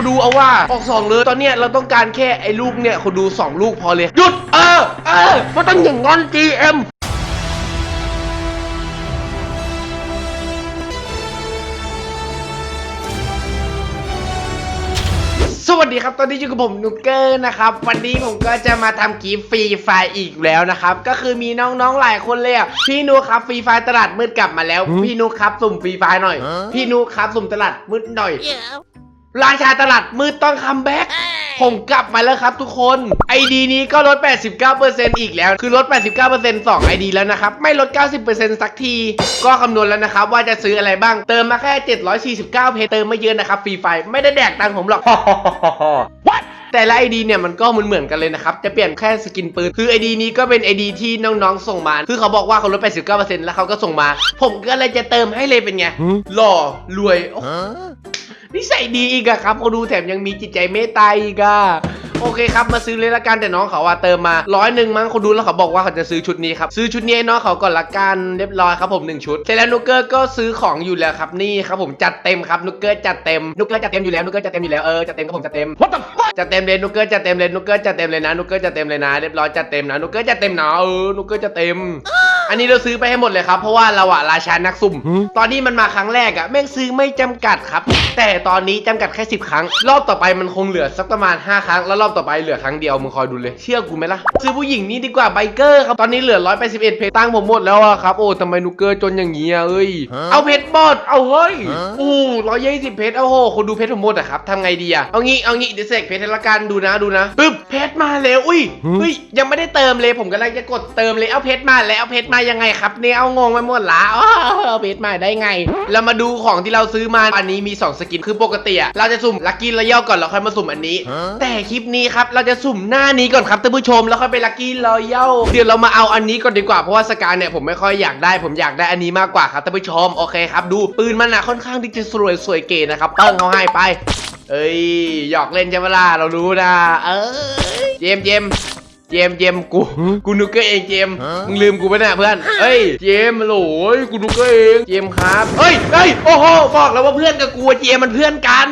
คนดูเอาว่าออกสองเลยตอนเนี้ยเราต้องการแค่ไอ้ลูกเนี่ยคนดูสองลูกพอเลยหยุดเออเออมันต้องอย่างงั้น GM สวัสดีครับ ตอนนี้อยู่กับผมนุกเกอร์นะครับ วันนี้ผมก็จะมาทำกีฟรีไฟล์อีกแล้วนะครับ ก็คือมีน้องๆหลายคนเลยอะพี่นุกครับฟรีไฟล์ตลาดมืดกลับมาแล้ว พี่นุกครับสุ่มฟรีไฟล์หน่อย พี่นุกครับสุ่มตลาดมืดหน่อย ราชาตลาดมืดต้องคัมแบ็กผมกลับมาแล้วครับทุกคน ID นี้ก็ลด 89%อีกแล้ว คือลด 89% 2 ID แล้วนะครับ ไม่ลด 90%สักที ก็คำนวณแล้วนะครับ ว่าจะซื้ออะไรบ้าง เติมมาแค่ 749 เพจเติมไม่เยอะนะครับ ฟรีไฟล์ไม่ได้แดกตังค์ผมหรอก What? แต่ละ ID เนี่ยมันก็เหมือนเหมือนๆกันเลยนะครับ จะเปลี่ยนแค่สกินปืน คือ ID นี้ก็เป็น ID ที่น้องๆส่งมา คือเขาบอกว่าเขาลด 89%แล้วเขาก็ส่งมา ผมก็เลยจะเติมให้เลยเป็นไง หล่อรวยโอ้ นิสัยดีอีกอะครับเขาดูแถมยังมีจิตใจเมตตาอีกอะโอเคครับมาซื้อเลยละกันแต่น้องเขาว่าเติมมาร้อยหนึ่งมั้งเขาดูแล้วเขาบอกว่าเขาจะซื้อชุดนี้ครับซื้อชุดนี้ให้น้องเขาก่อนละกันเรียบร้อยครับผมหนึ่งชุดเสร็จแล้วนุกเกอร์ก็ซื้อของอยู่แล้วครับนี่ครับผมจัดเต็มครับนุกเกอร์จัดเต็มนุกเกอร์จัดเต็มอยู่แล้วนุกเกอร์จัดเต็มอยู่แล้วเออจัดเต็มครับผมจัดเต็ม What the fuck จัดเต็มเลยนุกเกอร์จัดเต็มเลยนุกเกอร์จัดเต็มเลยนะนุกเกอร์จัดเต็มเลยนะเรียบร้อยจัดเต็มนะนุกเกอร์จัดเต็มนะเออนุกเกอร์จัดเต็ม อันนี้เราซื้อไปให้หมดเลยครับ เพราะว่าเราอะราชานักสุ่ม ตอนนี้มันมาครั้งแรกอะแม่งซื้อไม่จำกัดครับ แต่ตอนนี้จำกัดแค่10 ครั้ง รอบต่อไปมันคงเหลือสักประมาณ 5 ครั้ง แล้วรอบต่อไปเหลือครั้งเดียวมึงคอยดูเลย เชื่อกูไหมล่ะ ซื้อผู้หญิงนี้ดีกว่าไบเกอร์ครับ ตอนนี้เหลือ181เพจตั้งค์ผมหมดแล้วอะครับ โอ้ทำไมนูเกอร์จนอย่างงี้อะเอ้ย เอาเพจบอดเอาเฮ้ย อู้ร้อยยี่สิบเพจเอาโหคนดูเพจผมหมดอะครับทำไงดีอะเอางี้ เอางี้เดี๋ยวเสกเพจให้ละกันดูนะดูนะปึ๊บเพจมาแล้ว อุ้ย เฮ้ย ยังไม่ได้เติมเลย ผมกำลังจะกดเติมเลย เอาเพจมาแล้วเอาเพจมายังไงครับเนี่ยเอางงไปหมดละอ้าวเอาเพจมาได้ไง เรามาดูของที่เราซื้อมาอันนี้มี 2 สกินคือปกติอะเราจะสุ่มลัคกี้รอยัลก่อนแล้วค่อยมาสุ่มอันนี้ แต่คลิปนี้ครับเราจะสุ่มหน้านี้ก่อนครับท่านผู้ชมแล้วค่อยไปลัคกี้รอยัลเดี๋ยวเรามาเอาอันนี้ก่อนดีกว่าเพราะว่าสการเนี่ยผมไม่ค่อยอยากได้ผมอยากได้อันนี้มากกว่าครับท่านผู้ชมโอเคครับดูปืนมันอะค่อนข้างที่จะสวยสวยเก๋นะครับเปิ้งเขาให้ไป เอ้ยหยอกเล่นใช่ไหมล่ะเรารู้นะ เอ้ยเจมส์เจมส์ เจมส์เจมส์กูกูนุกเกอร์เองเจมส์มึงลืมกูไปะเนี่ยเพื่อนเอ้ยเจมส์โหลยกูนุกเกอร์เองเจมส์ครับเอ้ยเอ้ยโอ้โหบอกแล้วว่าเพื่อนกับกูอะเจมส์มันเพื่อนกัน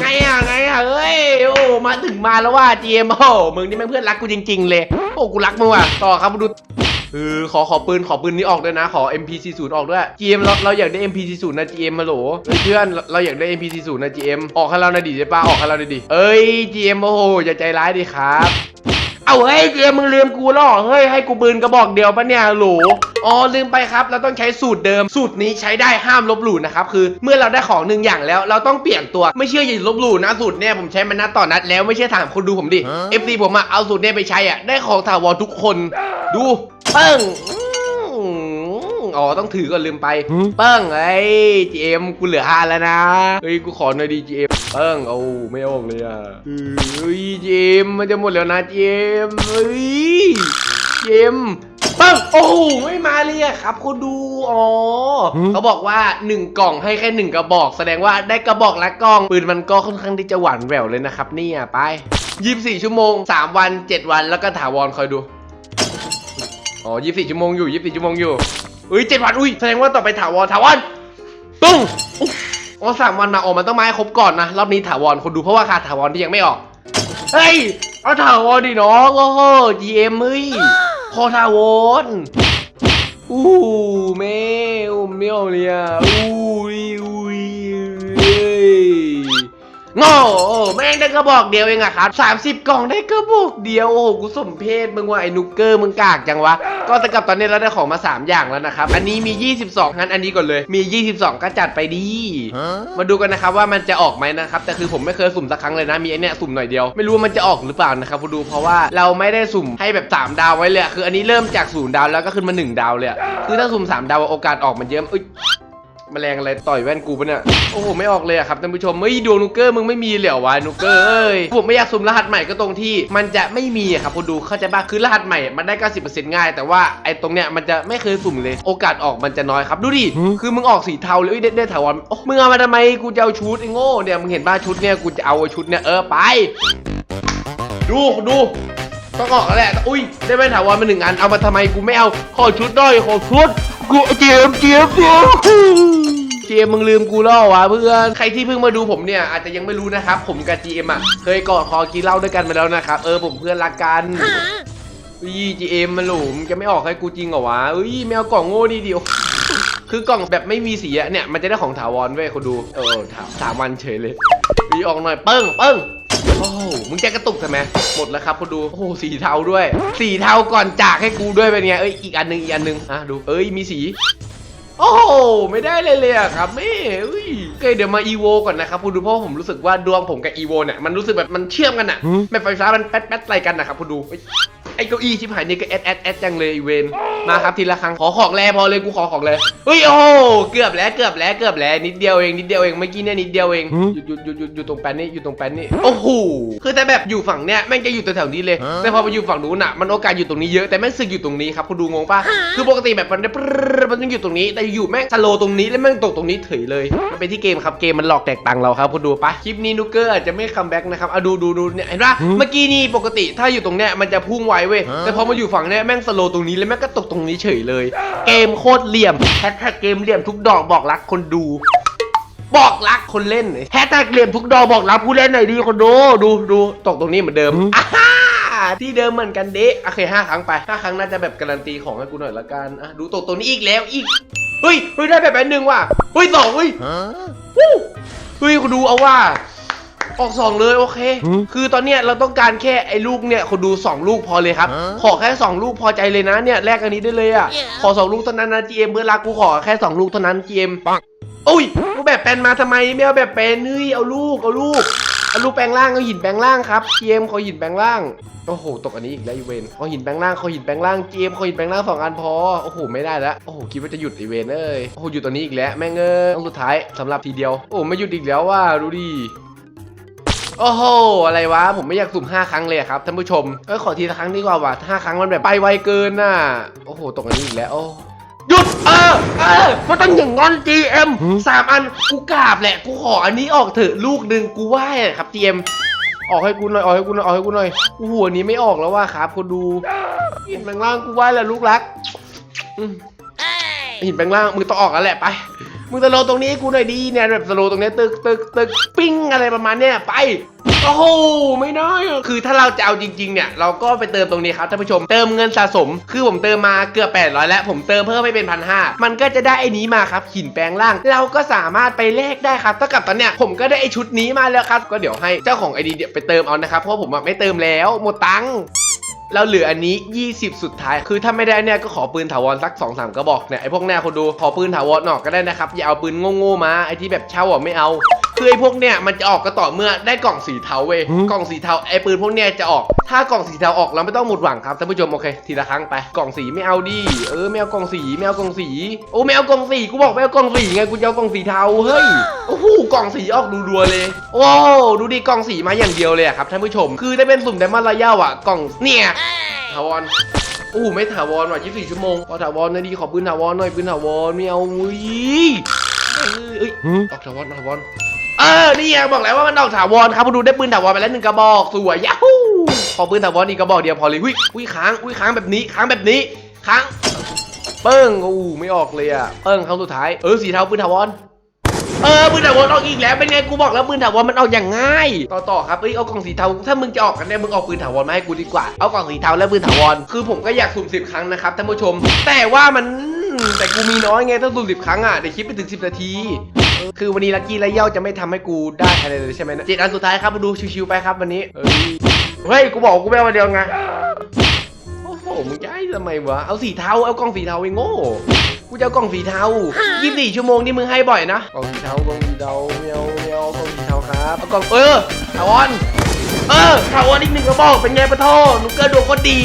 ไงอะไงอะเอ้ยโอ้มาถึงมาแล้วว่าเจมส์โอ้มึงนี่แม่งเพื่อนรักกูจริง ๆ เลยโอ้กูรักมึงว่ะต่อครับมาดูเออขอขอปืนขอปืนนี้ออกด้วยนะขอ MP40 ออกด้วย GM เราเราอยากได้ MP40 นะ GM มาโหลเฮ้ยเพื่อนเราเราอยากได้ MP40 นะ GM ออกให้เราหน่อยดิได้ป้าออกให้เราหน่อยดิเอ้ย GM โอ้โหอย่าใจร้ายดิครับ เอาเฮ้ย GM มึงลืมกูแล้วเหรอเฮ้ยให้กูปืนกระบอกเดียวปะเนี่ยโหลอ๋อลืมไปครับ เราต้องใช้สูตรเดิมสูตรนี้ใช้ได้ห้ามลบหลู่นะครับคือเมื่อเราได้ของหนึ่งอย่างแล้ว เราต้องเปลี่ยนตัวไม่เชื่ออย่าลบหลู่นะสูตรเนี่ยผมใช้มันนัดต่อนัดแล้วไม่เชื่อถามคนดูผมดิ FC ผมอะเอาสูตรเนี่ยไปใช้อะได้ของถาวรทุกคนดูเปิ้งอ๋อต้องถือก่อนลืมไป เปิ้งไอ้จีเอ็มกูเหลือห้าแล้วนะเฮ้ยกูขอหน่อยดีจีเอ็ม เปิ้งโอ้ไม่ออกเลยอะเฮ้ยจีเอ็มมันจะหมดแล้วนะจีเอ็มเฮ้ยจีเอ็มเปิ้งโอ้โหไม่มาเลยอะครับคุณดูอ๋อเขาบอกว่า 1 กล่องให้แค่ 1 กระบอก แสดงว่าได้กระบอกละกล่องปืนมันก็ค่อนข้างที่จะหวานแหววเลยนะครับเนี่ยไป24ชั่วโมง 3 วัน 7 วันแล้วก็ถาวรคอยดูอ๋อยี่สิบชั่วโมงอยู่ยี่สิบชั่วโมงอยู่อุ้ยเจ็ดวันอุ้ยแสดงว่าต่อไปถาวรถาวรปึ้ง อ๋อสามวันมาออกมันต้องมาให้ครบก่อนนะ รอบนี้ถาวรคนดูเพราะว่าขาดถาวรที่ยังไม่ออก เฮ้ย เอาถาวรดิน้องโอ้โห GM เฮ้ยพอถาวรอู้แม่อุ้มไม่ออกเลยอะอู้อุ้ยเฮ้ยโง่ งได้กระบอกเดียวเองอะครับ 30 กล่องได้กระบอกเดียวโอ้โหกูสมเพศมึงว่าไอ้นุกเกอร์มึงกากจังวะ ก็สกับตอนนี้เราได้ของมา 3 อย่างแล้วนะครับ อันนี้มี 22งั้นอันนี้ก่อนเลย มี 22 ก็จัดไปดี มาดูกันนะครับว่ามันจะออกไหมนะครับ แต่คือผมไม่เคยสุ่มสักครั้งเลยนะ มีไอเนี้ยสุ่มหน่อยเดียว ไม่รู้ว่ามันจะออกหรือเปล่านะครับคุณดูเพราะว่าเราไม่ได้สุ่มให้แบบ 3 ดาวไว้เลยคืออันนี้เริ่มจากศูนย์ดาวแล้วก็ขึ้นมา 1 ดาวเลยคือถ้าสุ่ม3ดาวโอกาสออกมันเยอะอ้ย แมลงอะไรต่อยแว่นกูปะเนี่ย โอ้โหไม่ออกเลยอะครับท่านผู้ชมเฮ้ยดวงนุกเกอร์มึงไม่มีเหลียววะนุกเกอร์เอ้ยผมไม่อยากสุ่มรหัสใหม่ก็ตรงที่มันจะไม่มีอะครับคุณดูเข้าใจป่ะคือรหัสใหม่มันได้ 90%ง่าย แต่ว่าไอ้ตรงเนี้ยมันจะไม่เคยสุ่มเลยโอกาสออกมันจะน้อยครับดูดิคือมึงออกสีเทาเลยเอ้ยได้ได้ถาวรโอ้มึงเอามาทำไมกูจะเอาชุดไอ้โง่เนี่ยมึงเห็นป่ะชุดเนี่ยกูจะเอาชุดเนี่ยเออไป ดูดูต้องออกแล้วแหละ อุ้ย ได้แว่นถาวรมาหนึ่งอัน เอามาทำไมกูไม่เอา ขอชุดด้อยขอชุด กูเจียมเจียมเจียม GM มึงลืมกูแล้วเหรอวะเพื่อนใครที่เพิ่งมาดูผมเนี่ยอาจจะยังไม่รู้นะครับ ผมกับ GM อะเคยกอดคอกินเหล้าด้วยกันมาแล้วนะครับเออผมเพื่อนรักกันอุ้ย GM มันหลุมจะไม่ออกให้กูจริงเหรอวะอุ้ยไม่เอากล่องโง่ดีเดียวคือกล่องแบบไม่มีสีอะเนี่ยมันจะได้ของถาวรเว้ยคุณดูเออถามสามวันเฉยเลยวีออกหน่อยเปิ้งเปิ้งโอ้โหมึงจะกระตุกทำไมหมดแล้วครับคุณดูโอ้โหสีเทาด้วยสีเทาก่อนจากให้กูด้วยเป็นไงเอ้ยอีกอันหนึงอีกอันหนึงอะดูเอ้ยมีสีโอ้โห ไม่ได้เลยเลยอะครับแม่เอ้ยโอเคเดี๋ยวมาอีโวก่อนนะครับคุณดูเพราะว่าผมรู้สึกว่าดวงผมกับอีโวเนี่ยมันรู้สึกแบบมันเชื่อมกันอะแบบไฟฟ้ามันแป๊ดแป๊ดอะไรกันนะครับคุณดูเอ้ย ไอ้เก้าอี้ชิบหายนี่ก็แอดแอดแอดจังเลยอีเวนมาครับทีละครั้งขอของแรพอเลยกูขอของเลยเฮ้ยโอ้โหเกือบแล้วเกือบแล้วเกือบแล้วนิดเดียวเองนิดเดียวเองเมื่อกี้เนี่ยนิดเดียวเองหยุดหยุดหยุดหยุดอยู่ตรงแปนนี่อยู่ตรงแปนนี่โอ้โหคือแต่แบบอยู่ฝั่งเนี้ยแม่งจะอยู่แถวๆนี้เลยแต่พอไปอยู่ฝั่งนู้นอะมันโอกาสอยู่ตรงนี้เยอะแต่แม่งสึกอยู่ตรงนี้ครับคุณดูงงปะคือปกติแบบมันปรึ๊ดมันต้องอยู่ตรงนี้ แต่อยู่แม่งสโลว์ตรงนี้แล้วแม่งตกตรงนี้เฉยเลยมันเป็นที่เกมครับเกมมันหลอกแตกตังค์เราครับคุณดูปะคลิปนี้นุกเกอร์อาจจะไม่คัมแบ็กนะครับเอาดูดูดูเนี่ยเห็นปะเมื่อกี้นี่ปกติถ้าอยู่ตรงเนี้ยมันจะพุ่งไวเว้ยแต่พอมาอยู่ฝั่งเนี้ยแม่งสโลว์ตรงนี้แล้วแม่งก็ตกตรงนี้เฉยเลย เกมโคตรเหลี่ยมแฮชแท็กเกมเหลี่ยมทุกดอกบอกรักคนดู บอกรักคนเล่นแฮชแท็กเหลี่ยมทุกดอกบอกรักผู้เล่นหน่อยดีคนดูดูดูตกตรงนี้เหมือนเดิมอ่าฮ่าที่เดิมเหมือนกันเดะโอเคห้าครั้งไปห้าครั้งน่าจะแบบการันตีของให้กูหน่อยละกันอะดูตกตรงนี้อีกแล้วอีกเฮ้ยเฮ้ยได้แบบแบบหนึ่งว่ะเฮ้ยสองเฮ้ยวู้เฮ้ยคุณดูเอาว่า ออกสองเลยโอเคคือตอนเนี้ยเราต้องการแค่ไอ้ลูกเนี่ยคนดูสองลูกพอเลยครับขอแค่สองลูกพอใจเลยนะเนี่ยแลกอันนี้ได้เลยอะขอสองลูกเท่านั้นนะ GM เพื่อนรักกูขอแค่สองลูกเท่านั้น GM โอ้ยกูแบบแปลนมาทำไมไม่เอาแบบแปลนเฮ้ยเอาลูกเอาลูกเอาลูกแปลงร่างเอาหินแปลงร่างครับ GM ขอหินแปลงร่างโอ้โหตกอันนี้อีกแล้วอีเวนขอหินแปลงร่างขอหินแปลงร่าง GM ขอหินแปลงร่างสองอันพอโอ้โหไม่ได้แล้วโอ้โหคิดว่าจะหยุดอีเวนเอ้ยโอ้โหหยุดตัวนี้อีกแล้วแม่งเอ้ยต้องสุดท้ายสำหรับทีเดียวโอ้ไม่หยุดอีกแล้วว่าดูดิ โอ้โห อะไรวะ ผมไม่อยากสุ่ม5 ครั้งเลยอะครับท่านผู้ชม เอ้ยขอทีละครั้งดีกว่าว่ะห้าครั้งมันแบบไปไวเกินน่ะ โอ้โห ตกอันนี้อีกแล้วโอ้หยุดเออเออมันต้องอย่างงอน GM สามอันกูกราบแหละ กูขออันนี้ออกเถอะลูกหนึ่งกูไหว้อะครับ GM ออกให้กูหน่อยออกให้กูหน่อยออกให้กูหน่อยกูหัวนี้ไม่ออกแล้วว่าครับคนดูหินแปลงร่างกูไหว้แหละลูกรักอืมหินแปลงร่างมึงต้องออกแล้วแหละไป มึงสโลว์ตรงนี้ให้กูหน่อยดีเนี่ยแบบสโลว์ตรงเนี้ยตึกตึกตึกปิ้งอะไรประมาณเนี้ยไปโอ้โหไม่ได้อะคือถ้าเราจะเอาจริงๆเนี่ยเราก็ไปเติมตรงนี้ครับท่านผู้ชมเติมเงินสะสม คือผมเติมมาเกือบ800แล้ว ผมเติมเพิ่มให้เป็นพันห้ามันก็จะได้ไอ้นี้มาครับหินแปลงร่าง เราก็สามารถไปแลกได้ครับเท่ากับตอนเนี้ยผมก็ได้ไอ้ชุดนี้มาแล้วครับ ก็เดี๋ยวให้เจ้าของไอดีเดียไปเติมเอานะครับเพราะผมอะไม่เติมแล้วหมดตังค์ เราเหลืออันนี้ 20 สุดท้าย คือถ้าไม่ได้เนี่ยก็ขอปืนถาวรสัก2อสามกระบอกเนี่ยไอ้พวกแน่คนดูขอปืนถาวรหนอกก็ได้นะครับอย่าเอาปืนโง่ๆมาไอ้ที่แบบเช่าอะไม่เอา คือไอ้พวกเนี้ยมันจะออกก็ต่อเมื่อได้กล่องสีเทาเว้ยกล่องสีเทาไอ้ปืนพวกเนี้ยจะออก ถ้ากล่องสีเทาออกเราไม่ต้องหมดหวังครับท่านผู้ชมโอเคทีละครั้งไปกล่องสีไม่เอาดิเออไม่เอากล่องสีไม่เอากล่องสีโอ้ไม่เอากล่องสีกูบอกไม่เอากล่องสีไงกูจะเอากล่องสีเทาเฮ้ยโอ้โหกล่องสีออกดูดัวๆเลยโอ้ดูดิกล่องสีมาอย่างเดียวเลยอะครับท่านผู้ชมคือได้เป็นสุ่มไดมอนด์ระยะอะกล่องเนี่ยถาวร โอ้โหไม่ถาวรว่ะ24 ชั่วโมงพอถาวรหน่อยดีขอปืนถาวรหน่อยปืนถาวรไม่เอาอุ้ยเอ้ยเอ้ยออกถาวรถาวรเออนี่ไงบอกแล้วว่ามันออกถาวรครับพอดูได้ปืนถาวรไปแล้วหนึ่งกระบอกสวยยาฮูขอปืนถาวรอีกกระบอกเดียวพอเลยอุ้ยอุ้ยค้างอุ้ยค้างแบบนี้ค้างแบบนี้ค้างเปิ้งโอ้ไม่ออกเลยอะเปิ้งครั้งสุดท้ายเออสีเทาปืนถาวรเออปืนถาวรออกอีกแล้วเป็นไงกูบอกแล้วปืนถาวรมันออกอย่างง่าย ต่อต่อครับเอ้ยเอากล่องสีเทาถ้ามึงจะออกกันเนี่ยมึงเอาปืนถาวรมาให้กูดีกว่าเอากล่องสีเทาและปืนถาวรคือผมก็อยากสุ่มสิบครั้งนะครับท่านผู้ชม แต่ว่ามัน แต่กูมีน้อยไงต้องสุ่มสิบครั้งอะเดี๋ยวคลิปไปถึงสิบนาทีเออคือวันนี้ลักกี้และเย่าจะไม่ทำให้กูได้อะไรเลยใช่ไหมนะเจ็ดอันสุดท้ายครับมาดูชิวๆไปครับวันนี้เอ้ยเฮ้ยกูบอกกูไม่เอามาเดียวไงโอ้โหมึงจะให้ทำไมวะเอาสีเทาเอากล่องสีเทาไอ้โง่กูจะเอากล่องสีเทา24ชั่วโมงนี่มึงให้บ่อยนะกล่องสีเทากล่องสีเทาไม่เอาไม่เอากล่องสีเทาครับเอากล่องเออถาวร เออถาวรอีกหนึ่งกระบอกเป็นไงปะโทนุกเกอร์ดวงก็ดี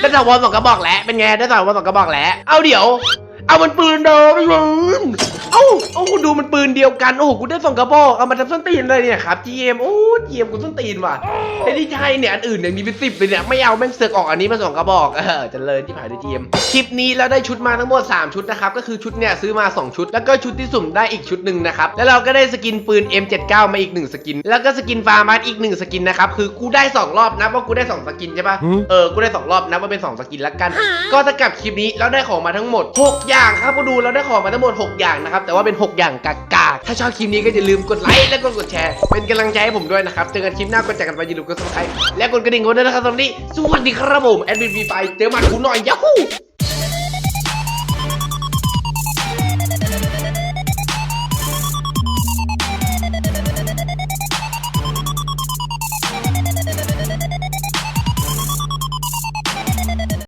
ได้ถาวรสองกระบอกแล้วเป็นไงได้ถาวรสองกระบอกแล้วเอาเดี๋ยว เอามันปืนเดิมไม่ยืน เอ้าเอ้าคุณดูมันปืนเดียวกัน โอ้โหกูได้สองกระบอก เอามาทำส้นตีนเลยเนี่ยครับ GM โอ้ GM กูส้นตีนว่ะไอ้ที่ใช่เนี่ยอันอื่นเนี่ยมีเป็นสิบเลยเนี่ยไม่เอาแม่งเสือกออกอันนี้มาสองกระบอก เออเจะเลยที่ผ่านด้วย GM คลิปนี้เราได้ชุดมาทั้งหมด 3 ชุดนะครับ ก็คือชุดเนี่ยซื้อมา 2 ชุด แล้วก็ชุดที่สุ่มได้อีกชุดหนึ่งนะครับ แล้วเราก็ได้สกินปืน M79 มาอีก 1 สกิน แล้วก็สกินฟาร์มาอีก 1 สกินนะครับ คือกูได้ 2 รอบนะว่ากูได้ 2 สกินใช่ปะเออ กูได้ 2 รอบนะว่าเป็น 2 สกินละกัน ก็ถ้ากับคลิปนี้เราได้ของมาทั้งหมด 6 อย่างครับมาดูเราได้ของมาทั้งหมด 6 อย่างนะครับแต่ว่าเป็น 6 อย่างกากาถ้าชอบคลิปนี้ก็อย่าลืมกดไลค์และกดกดแชร์ เป็นกำลังใจให้ผมด้วยนะครับเจอกันคลิปหน้าก็จากกันไปอย่าลืมกดซับสไครต์และกดกระดิ่งกันด้วยนะครับสำหรับนนี้สวัสดีครับผมแอดมินฟีไฟเจอมาคุณหน่อยยาฮู